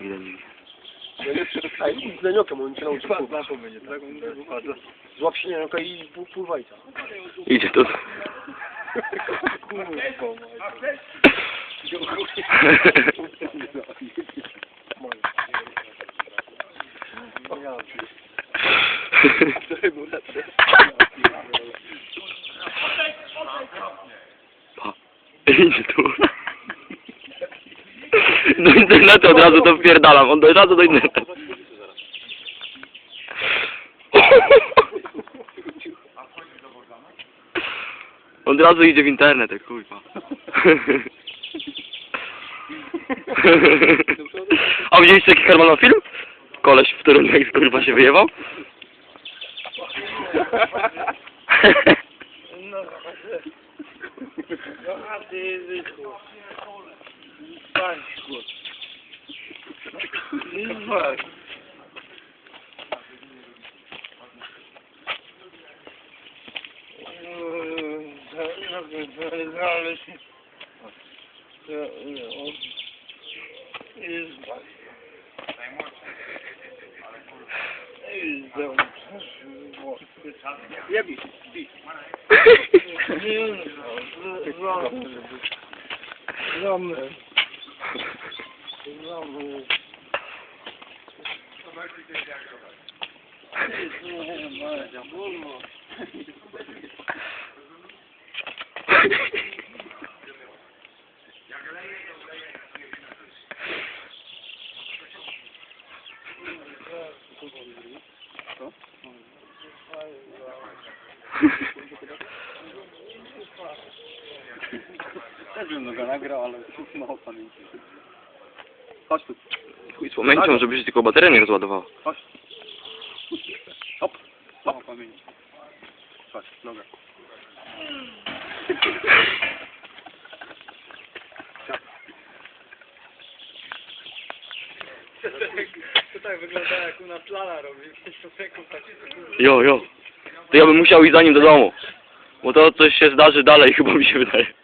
Nie A idź z leniokiem, on cię nauczy pływać. To będzie, tak? Złap się lenioka i pł- pływaj tam. Idzie tu. Pa. Idzie tu. Do internetu od razu to wpierdalam, on od razu do internetu. Od razu idzie w internet, jak kurwa. A widzieliście taki Hermano film? Koleś, w którym jak kurwa się wyjewał? No, a ty Пальчику. Не знаю. Зарезались. Избавь. Я бить, бить. Главное. Też bym go nagrał, ale mało pamięci. Chodź tu, Chuj z pamięcią, żeby się tylko bateria nie rozładowała. chodź. Hop, mało pamięci. Chodź, noga. To tak wygląda jak u nas Lala robi. Tak. Jo, jo. To ja bym musiał iść za nim do domu. Bo to coś się zdarzy dalej, chyba mi się wydaje.